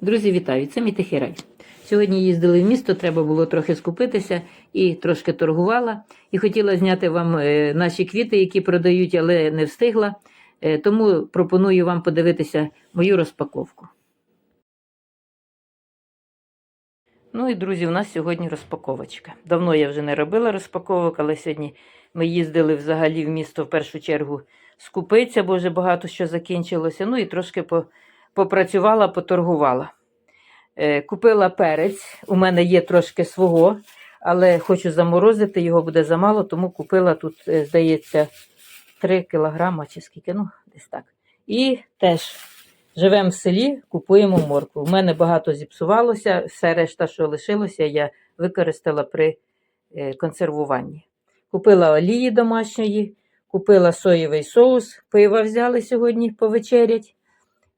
Друзі, вітаю! Це мій тихий рай. Сьогодні їздили в місто, треба було трохи скупитися і трошки торгувала. І хотіла зняти вам е, наші квіти, які продають, але не встигла. Е, Тому пропоную вам подивитися мою розпаковку. Ну і друзі, у нас сьогодні розпаковочка. Давно я вже не робила розпаковок, але сьогодні ми їздили взагалі в місто в першу чергу скупитися, бо вже багато що закінчилося. Ну і трошки по, попрацювала, поторгувала. Е, купила перець. У мене є трошки свого, але хочу заморозити, його буде замало, тому купила тут, е, здається, 3 кілограма чи скільки, ну, десь так. І теж живемо в селі, купуємо моркву. У мене багато зіпсувалося, все решта, що лишилося, я використала при е, консервуванні. Купила олії домашньої, купила соєвий соус, пива взяли сьогодні повечерять.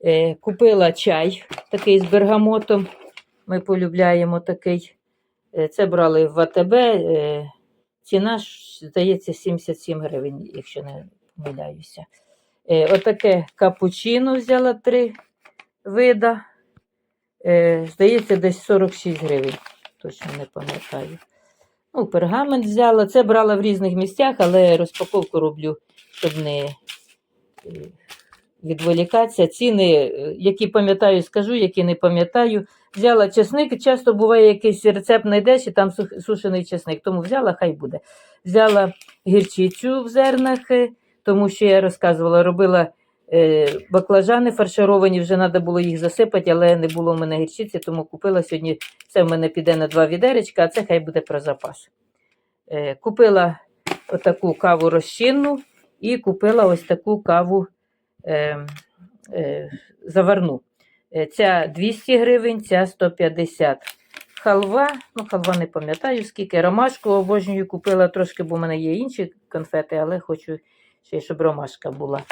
Е, Купила чай такий з бергамотом. Ми полюбляємо такий. Е, Це брали в АТБ. е, Ціна, здається, 77 гривень, якщо не помиляюся. Отаке капучино взяла три вида. Здається, десь 46 гривень. Точно не пам'ятаю. Ну, пергамент взяла. Це брала в різних місцях, але розпаковку роблю, щоб не відволікатися. Ціни, е, які пам'ятаю, скажу, які не пам'ятаю. Взяла чесник, часто буває якийсь рецепт знайдеш, і там сушений чесник, тому взяла, хай буде. Взяла гірчицю в зернах, е, тому що я розказувала, робила е, баклажани фаршировані, вже треба було їх засипати, але не було в мене гірчиці, тому купила сьогодні. Це в мене піде на два відеречка, а це хай буде про запас. Купила отаку каву розчинну і купила ось таку каву е, е, заварну. Е, Ця 200 гривень, ця 150. Халва, ну халва не пам'ятаю скільки. Ромашку обожнюю, купила трошки, бо в мене є інші конфети, але хочу ще, щоб ромашка була.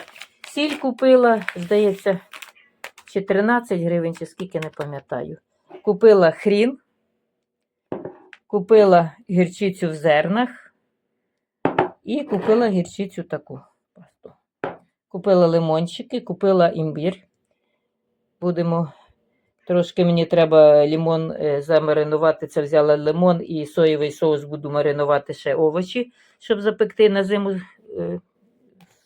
Сіль купила, здається, чи 13 гривень, чи скільки не пам'ятаю. Купила хрін, купила гірчицю в зернах і купила гірчицю таку. Купила лимончики, купила імбір. Будемо. Трошки мені треба лимон е, замаринувати. Це взяла лимон і соєвий соус буду маринувати ще овочі, щоб запекти на зиму, е,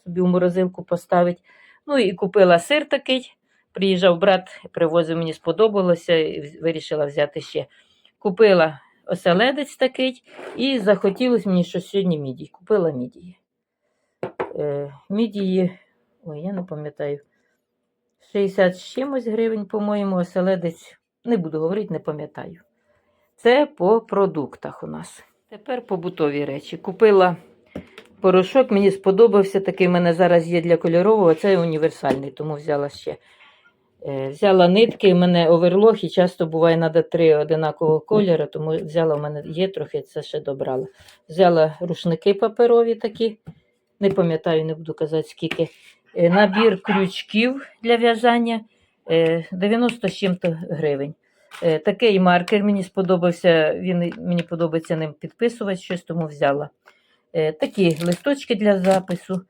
собі в морозилку поставити. Ну і купила сир такий. Приїжджав брат, привозив, мені сподобалося, і вирішила взяти ще. Купила оселедець такий, і захотілося мені щось сьогодні мідій. Купила мідії. Е, мідії, ой, я не пам'ятаю. 60 з чимось гривень, по-моєму, оселедець. Не буду говорити, не пам'ятаю. Це по продуктах у нас. Тепер побутові речі. Купила порошок, мені сподобався. Такий в мене зараз є для кольорового, це універсальний, тому взяла ще. Е, Взяла нитки, в мене оверлог, і часто буває, треба три одинакового кольору, тому взяла, в мене є трохи, це ще добрала. Взяла рушники паперові такі, не пам'ятаю, не буду казати скільки. Е, Набір крючків для в'язання е, 90 з чим-то гривень. Е, Такий маркер мені сподобався, він мені подобається ним підписувати щось, тому взяла. Е, Такі листочки для запису,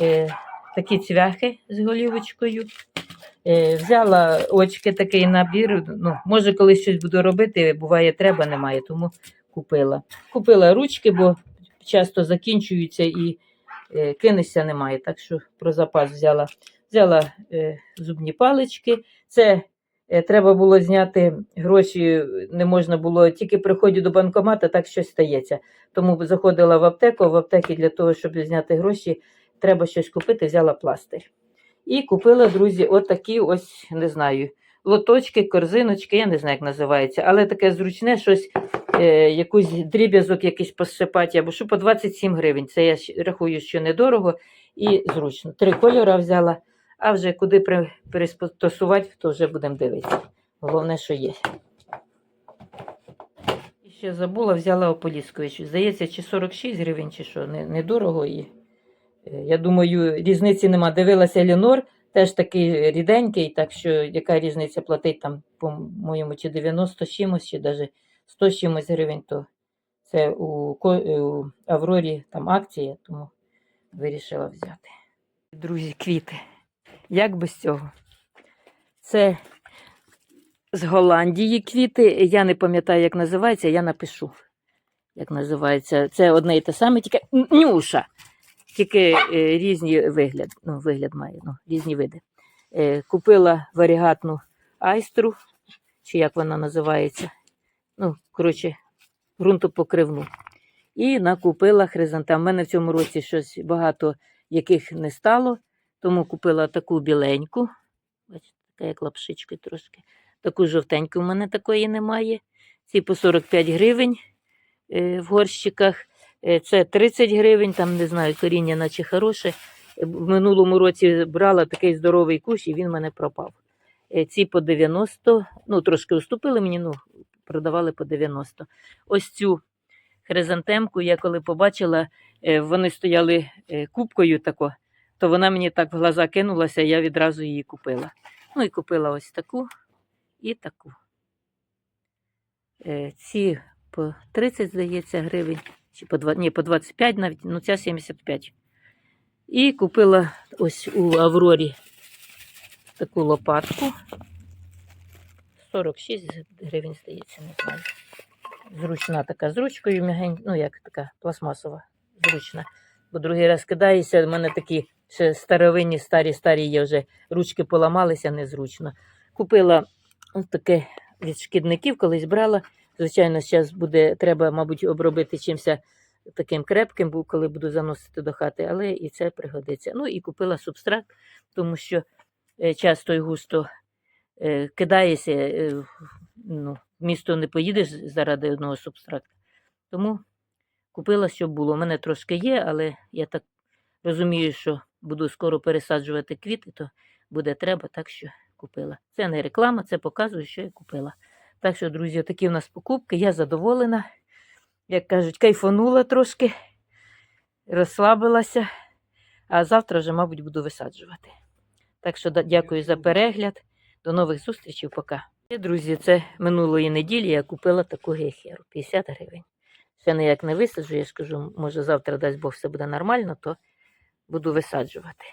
е, такі цвяхи з голівочкою. Е, Взяла очки, такий набір. Ну, може, колись щось буду робити, буває, треба, немає, тому купила. Купила ручки, бо часто закінчуються і е, кинешся немає. Так що про запас взяла. Взяла е, зубні палички. Це е, треба було зняти гроші, не можна було, тільки приходжу до банкомата, так щось стається. Тому заходила в аптеку, в аптекі для того, щоб зняти гроші, треба щось купити, взяла пластир. І купила, друзі, отакі ось, не знаю, лоточки, корзиночки, я не знаю, як називається, але таке зручне щось, е, якусь дріб'язок якийсь посипати, або що по 27 гривень. Це я рахую, що недорого і зручно. Три кольори взяла, а вже куди приспосувати, то вже будемо дивитися. Головне, що є. І ще забула, взяла Ополіскович. Здається, чи 46 гривень, чи що, не- недорого. І, е, я думаю, різниці нема. Дивилася Елінор, теж такий ріденький, так що яка різниця платить там, по-моєму, чи 90 чимось, чи навіть 100 чимось гривень, то це у, е, у Аврорі там акція, тому вирішила взяти. Друзі, квіти. Як без цього? Це з Голландії квіти. Я не пам'ятаю, як називається, я напишу. Як називається. Це одне і те саме, тільки нюша. Тільки е, різні вигляд, ну, вигляд має, ну, різні види. Е, купила варігатну айстру, чи як вона називається. Ну, коротше, ґрунтопокривну. І накупила хризантем. У мене в цьому році щось багато яких не стало, тому купила таку біленьку. Бачите, така як лапшички трошки. Таку жовтеньку в мене такої немає. Ці по 45 гривень е, в горщиках. Е, Це 30 гривень, там не знаю, коріння наче хороше. Е, В минулому році брала такий здоровий кущ, і він в мене пропав. Е, Ці по 90, ну трошки уступили мені, ну, продавали по 90. Ось цю хризантемку я коли побачила, вони стояли кубкою тако, то вона мені так в глаза кинулася, я відразу її купила. Ну і купила ось таку і таку. Ці по 30, здається, гривень, чи по, 2, ні, по 25 навіть, ну ця 75. І купила ось у Аврорі таку лопатку. 46 гривень, здається, не знаю. Зручна така з ручкою, м'ягень, ну як така пластмасова, зручна. Бо другий раз кидаєшся, в мене такі ще старовинні, старі, старі є вже ручки поламалися незручно. Купила таке від шкідників, колись брала. Звичайно, зараз буде, треба, мабуть, обробити чимось таким крепким, бо коли буду заносити до хати, але і це пригодиться. Ну і купила субстрат, тому що е, часто і густо е, кидаєшся, е, ну, в місто не поїдеш заради одного субстракту. Тому купила, що було. У мене трошки є, але я так розумію, що буду скоро пересаджувати квіти, то буде треба, так що купила. Це не реклама, це показує, що я купила. Так що, друзі, такі у нас покупки. Я задоволена. Як кажуть, кайфанула трошки, розслабилася, а завтра вже, мабуть, буду висаджувати. Так що дякую за перегляд. До нових зустрічей. Пока. Друзі, це минулої неділі я купила таку гехеру 50 гривень. Ще ніяк не висаджу, я ж кажу, може завтра дасть Бог все буде нормально, то буду висаджувати.